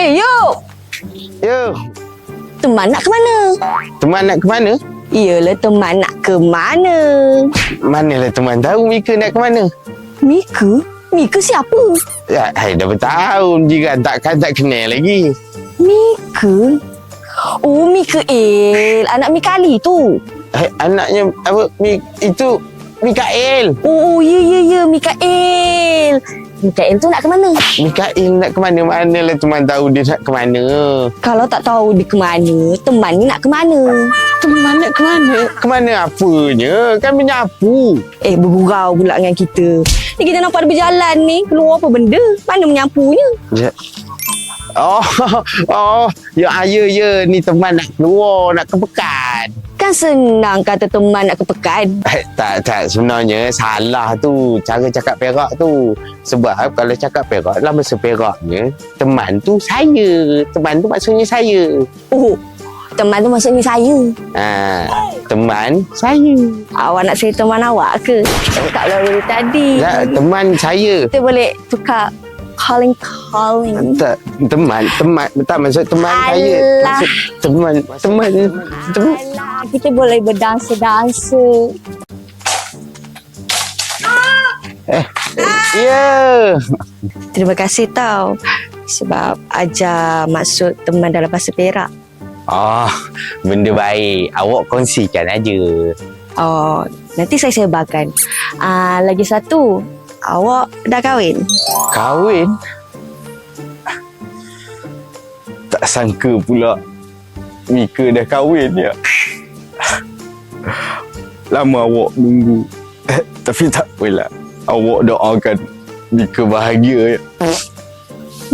Eh, yuk! Yo, Teman nak ke mana? teman nak ke mana? Iyalah teman nak ke mana? Manalah teman tahu Mika nak ke mana? Mika? Mika siapa? Ya, hai, dah bertahun juga takkan tak kenal lagi. Mika? Oh, Mika El. Anak Mika Ali tu. Hai, anaknya apa? Mi, itu Mikael. Oh, ya, ya, ya. Mikael. Mikael tu nak ke mana? Mikael nak ke mana? Manalah teman tahu dia nak ke mana? Kalau tak tahu dia ke mana, teman ni nak ke mana? Teman nak ke mana? Ke mana apanya? Kan menyapu. Eh, bergurau pula dengan kita. Ni kita nampak dia berjalan ni. Keluar apa benda? Mana menyapunya? Ya. Oh, oh, ya, ya, ya. Ni teman nak keluar, nak ke pekan. Kan senang kata teman nak ke pekan. Eh, tak, tak. Sebenarnya salah tu. Cara cakap perak tu. Sebab kalau cakap perak, dalam masa peraknya, teman tu saya. Teman tu maksudnya saya. Oh, teman tu maksudnya saya. Ha, teman saya. Awak nak saya teman awak ke? Tak lah dari tadi. Tak, teman saya. Kita boleh tukar calling calling. Tak, teman, teman. Tak maksud teman saya. Alah. Maksud teman, teman. teman. Alah, kita boleh berdansa-dansa. Ya. Terima kasih tau. Sebab ajar maksud teman dalam bahasa Perak. Oh, benda baik. Awak kongsikan aja. Oh, nanti saya sebarkan. Ah, lagi satu, awak dah kahwin? Kahwin? Tak sangka pula Mika dah kahwin ya. Lama awak nunggu. Tapi tak apalah. Awak doakan Mika bahagia ya.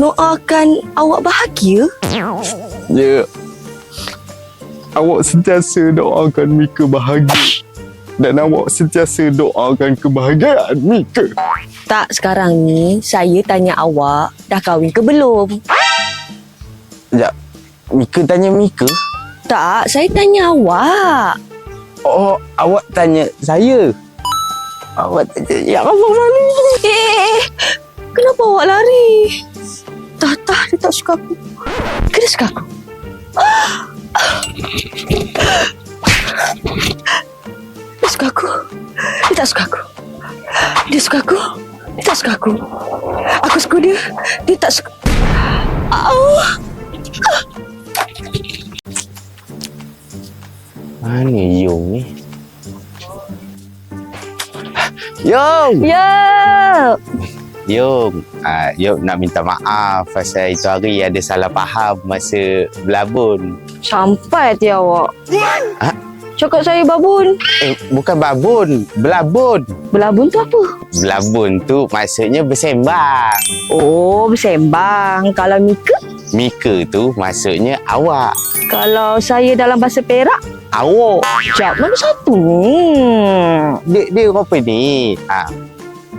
Doakan awak bahagia? Ya. Awak sentiasa doakan Mika bahagia. Dan awak sentiasa doakan kebahagiaan Mika. Tak, sekarang ni saya tanya awak dah kahwin ke belum? Sekejap. Mika tanya Mika? Tak, saya tanya awak. Oh, awak tanya saya. Awak tanya, ya Allah Mami. Eh. Kenapa awak lari? Tak, dia tak suka aku. Ke dia suka aku? Dia suka aku. Dia tak suka aku. Dia suka aku. Dia tak suka aku. Aku suka dia. Dia tak suka. Oh. Mana Yung ni? Yung! Ya. Yung, uh, Yung nak minta maaf pasal itu hari ada salah faham masa belabun. Sampai hati awak. Ha? Cakap saya babun. Eh, bukan babun, belabun. Belabun tu apa? Belabun tu maksudnya bersembang. Oh, bersembang. Kalau Mika? Mika tu maksudnya awak. Kalau saya dalam bahasa Perak? Awak. Jap, mana satu ni? Dia, dia apa ni? Ha,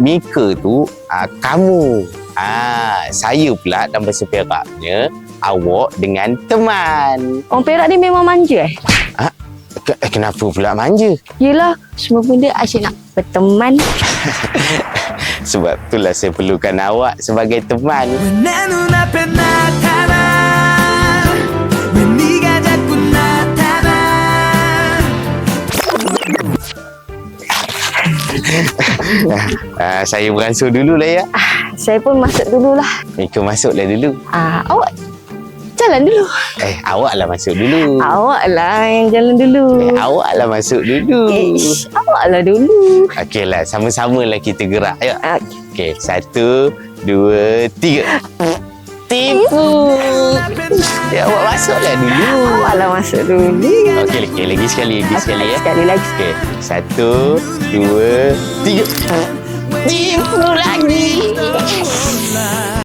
Mika tu ha, kamu. Ha, saya pula dalam bahasa Peraknya awak dengan teman. Orang Perak ni memang manja eh? Eh, Kenapa pula manja? Yelah, semua benda asyik nak berteman. Sebab itulah saya perlukan awak sebagai teman. Uh, saya beransur dulu lah ya. Saya pun masuk dululah. Mika masuklah dulu. Ah, awak jalan dulu. Eh, awak lah masuk dulu. Awak lah yang jalan dulu. Eh, awak lah masuk dulu. Ish, awak lah dulu. Okey lah, sama-sama lah kita gerak. Ayo. Ah, Okey, satu, dua, tiga. Tipu. Ya, awak masuklah dulu. awak lah masuk dulu. Okey, okey, lagi sekali, lagi sekali ya. Sekali lagi. Okey, satu, dua, tiga. Tipu lagi.